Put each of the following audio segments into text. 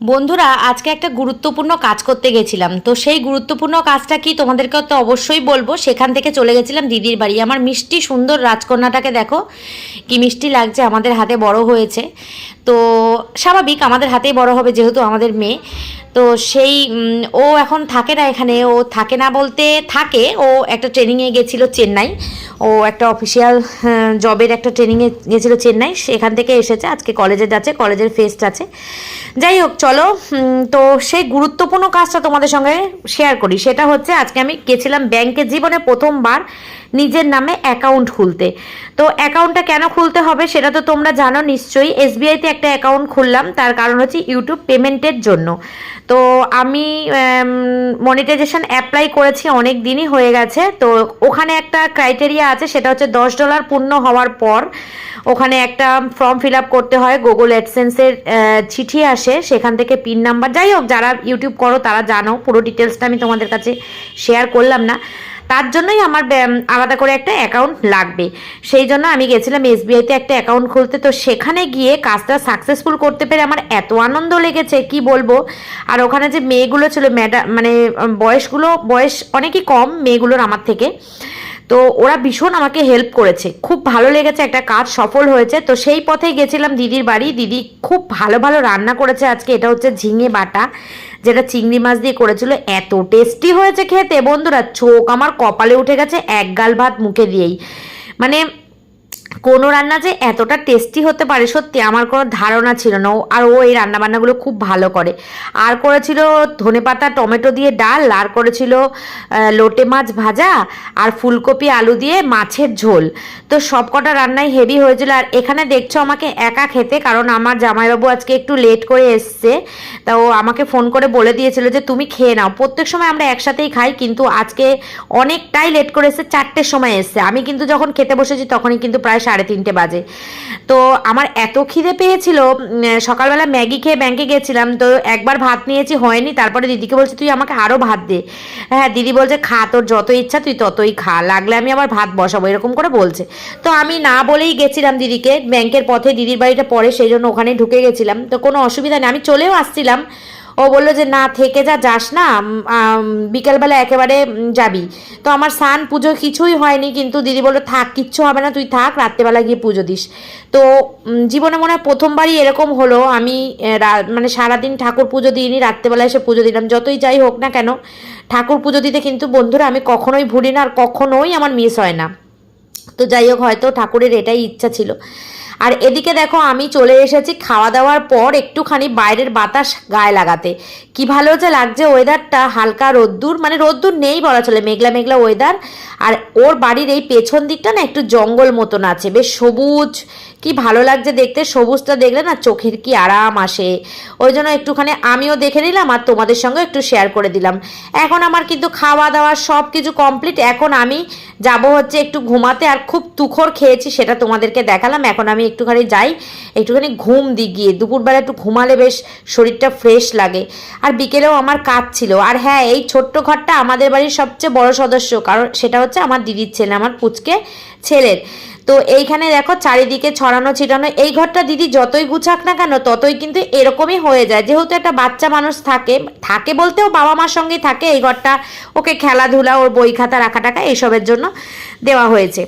বন্ধুরা, আজকে একটা গুরুত্বপূর্ণ কাজ করতে গেছিলাম। তো সেই গুরুত্বপূর্ণ কাজটা কি তোমাদেরকে তো অবশ্যই বলব। সেখান থেকে চলে গেছিলাম দিদির বাড়ি। আমার মিষ্টি সুন্দর রাজকন্যাটাকে দেখো, কি মিষ্টি লাগছে আমাদের হাতে বড় হয়েছে। তো স্বাভাবিক আমাদের হাতেই বড় হবে যেহেতু আমাদের মেয়ে। তো সেই ও এখন থাকে না এখানে, ও থাকে না বলতে থাকে। ও একটা ট্রেনিংয়ে গেছিল চেন্নাই। ও একটা অফিসিয়াল জবের একটা ট্রেনিংয়ে গেছিল চেন্নাই। সেখান থেকে এসেছে, আজকে কলেজে যাচ্ছে কলেজের ফেস্ট আছে। যাই হোক, চলো তো সেই গুরুত্বপূর্ণ কাজটা তোমাদের সঙ্গে শেয়ার করি। সেটা হচ্ছে, আজকে আমি গেছিলাম ব্যাংকে জীবনে প্রথমবার নিজের নামে অ্যাকাউন্ট খুলতে। তো অ্যাকাউন্টটা কেন খুলতে হবে সেটা তো তোমরা জানো নিশ্চয়ই। এসবিআইতে একটা অ্যাকাউন্ট খুললাম, তার কারণ হচ্ছে ইউটিউব পেমেন্টের জন্য। তো আমি মনিটাইজেশন অ্যাপ্লাই করেছি অনেক দিনই হয়ে গেছে। তো ওখানে একটা ক্রাইটেরিয়া আছে, সেটা হচ্ছে দশ ডলার পূর্ণ হওয়ার পর ওখানে একটা ফর্ম ফিল আপ করতে হয় গুগল অ্যাডসেন্সের চিঠি আসে, সেখান থেকে পিন নাম্বার যাই হোক, যারা ইউটিউব করো, তারা জানো, পুরো ডিটেলসটা আমি তোমাদের কাছে শেয়ার করলাম না। তার জন্যই আমার আলাদা করে একটা অ্যাকাউন্ট লাগবে। সেই জন্য আমি গেছিলাম এসবিআইতে একটা অ্যাকাউন্ট খুলতে। তো সেখানে গিয়ে কাজটা সাকসেসফুল করতে পেরে আমার এত আনন্দ লেগেছে, কি বলব? আর ওখানে যে মেয়েগুলো ছিল ম্যাডা মানে বয়সগুলো, বয়স অনেকই কম মেয়েগুলোর আমার থেকে। তো ওরা ভীষণ আমাকে হেল্প করেছে। খুব ভালো লেগেছে, একটা কাজ সফল হয়েছে। তো সেই পথেই গেছিলাম দিদির বাড়ি। দিদি খুব ভালো ভালো রান্না করেছে আজকে। এটা হচ্ছে ঝিঙে বাটা। যেটা চিংড়ি মাছ দিয়ে করেছিল, এত টেস্টি হয়েছে খেতে। বন্ধুরা, চোখ আমার কপালে উঠে গেছে, এক গাল ভাত মুখে দিয়েই। মানে কোনো রান্না যে এতটা টেস্টি হতে পারে, সত্যি আমার কোনো ধারণা ছিল না। আর ও এই রান্না বান্নাগুলো খুব ভালো করে। আর করেছিল ধনেপাতা, টমেটো দিয়ে ডাল, আর করেছিল লোটে মাছ ভাজা, আর ফুলকপি, আলু দিয়ে মাছের ঝোল। তো সব কটা রান্নাই হেভি হয়েছিল। আর এখানে দেখছ আমাকে একা খেতে, কারণ আমার জামাইবাবু আজকে একটু লেট করে এসছে। তা ও আমাকে ফোন করে বলে দিয়েছিল যে, তুমি খেয়ে নাও। প্রত্যেক সময় আমরা একসাথেই খাই, কিন্তু আজকে অনেকটাই লেট করে এসছে, চারটের সময় এসছে। আমি কিন্তু যখন খেতে বসেছি, তখনই কিন্তু প্রায় সাড়ে তিনটে বাজে। তো আমার এত খিদে পেয়েছিল সকালবেলা ম্যাগি খেয়ে ব্যাংকে গেছিলাম, তো একবার ভাত নিয়েছি, হয়নি। তারপরে দিদিকে বলছি, তুই আমাকে আরও ভাত দে। হ্যাঁ দিদি বলছে, খা, তোর যত ইচ্ছা, তুই ততই খা। লাগলে আমি আবার ভাত বসাবো, এরকম করে বলছে। তো আমি না বলেই গেছিলাম দিদিকে, ব্যাংকের পথে দিদির বাড়িটা পরে সেই জন্য ওখানে ঢুকে গেছিলাম। তো কোনো অসুবিধা নেই। আমি চলেও আসছিলাম ও বলল যে, না, থেকে যা, যাস না বিকেলবেলা একেবারে যাবি। তো আমার স্নান পুজো কিছুই হয়নি, কিন্তু দিদি বলল, থাক, কিচ্ছু হবে না, তুই থাক, রাত্রেবেলা গিয়ে পুজো দিস। তো জীবনে মনে হয় প্রথমবারই এরকম হলো, আমি মানে সারাদিন ঠাকুর পুজো দিইনি, রাত্রেবেলা এসে পুজো দিলাম। যতই যাই হোক না কেন, ঠাকুর পুজো দিতে কিন্তু বন্ধুরা, আমি কখনোই ভুলি না, আর কখনোই আমার মিস হয় না। তো যাই হোক, হয়তো ঠাকুরের এটাই ইচ্ছা ছিল। আর এদিকে দেখো আমি চলে এসেছি খাওয়া দাওয়ার পর একটুখানি বাইরের বাতাস গায়ে লাগাতে। কি ভালো যে লাগছে ওয়েদারটা হালকা রোদ্দুর মানে রোদ্দুর নেই বলা চলে, মেঘলা মেঘলা ওয়েদার আর ওর বাড়ির এই পেছন দিকটা না একটু জঙ্গল মতন আছে, বেশ সবুজ। কি ভালো লাগছে দেখতে, সবুজটা দেখলে না চোখের কি আরাম আসে। ওই জন্য একটুখানি আমিও দেখে নিলাম আর তোমাদের সঙ্গে একটু শেয়ার করে দিলাম। এখন আমার কিন্তু খাওয়া দাওয়া সব কিছু কমপ্লিট এখন আমি যাব হচ্ছে একটু ঘুমাতে আর খুব তুখর খেয়েছি সেটা তোমাদেরকে দেখালাম। এখন আমি একটুখানি যাই, একটুখানি ঘুম দিই গিয়ে দুপুরবেলা একটু ঘুমালে বেশ শরীরটা ফ্রেশ লাগে। আর বিকেলেও আমার কাজ ছিল। আর হ্যাঁ এই ছোট্ট ঘরটা আমাদের বাড়ির সবচেয়ে বড় সদস্য। কারণ সেটা হচ্ছে আমার দিদির ছেলে, আমার পুচকে ছেলের। তো এইখানে দেখো চারিদিকে ছড়ানো ছিটানো। এই ঘরটা দিদি যতই গুছাক না কেন, ততই কিন্তু এরকমই হয়ে যায়। যেহেতু একটা বাচ্চা মানুষ থাকে থাকে বলতেও বাবা মার সঙ্গেই থাকে এই ঘরটা। ওকে খেলাধুলা, ওর বই খাতা রাখা টাকা এইসবের জন্য। দেওয়া হয়েছে।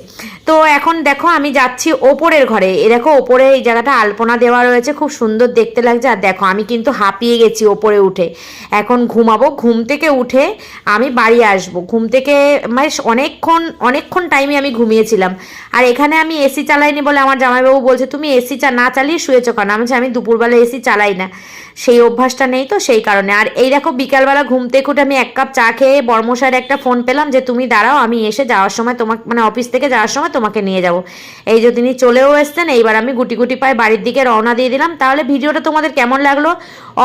তো এখন দেখো আমি যাচ্ছি ওপরের ঘরে। এ দেখো ওপরে এই জায়গাটা আলপনা দেওয়া রয়েছে, খুব সুন্দর দেখতে লাগছে। আর দেখো, আমি কিন্তু হাঁপিয়ে গেছি ওপরে উঠে। এখন ঘুমাবো। ঘুম থেকে উঠে আমি বাড়ি আসব। ঘুম থেকে মানে অনেকক্ষণ অনেকক্ষণ টাইমে আমি ঘুমিয়েছিলাম। আর এখানে আমি এসি চালাইনি বলে আমার জামাইবাবু বলছে, তুমি এসি চা না চালিয়ে শুয়েছো কেন? আমি আমি দুপুরবেলা এসি চালাই না। সেই অভ্যাসটা নেই তো সেই কারণে। আর এই দেখো বিকালবেলা ঘুম থেকে উঠে আমি এক কাপ চা খেয়ে বর্মশাইয়ের একটা ফোন পেলাম যে, তুমি দাঁড়াও, আমি এসে যাওয়ার সময় তোমাকে মানে অফিস থেকে যাওয়ার সময় তোমাকে নিয়ে যাব। এই যে তিনি চলেও এসছেন, এইবার আমি গুটি গুটি পায়ে বাড়ির দিকে রওনা দিয়ে দিলাম। তাহলে ভিডিওটা তোমাদের কেমন লাগল?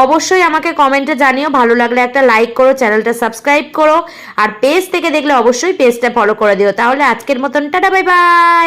অবশ্যই আমাকে কমেন্টে জানিও। ভালো লাগলে একটা লাইক করো, চ্যানেলটা সাবস্ক্রাইব করো। আর পেজ থেকে দেখলে অবশ্যই পেজটা ফলো করে দিও। তাহলে আজকের মতন, টাটা বাই বাই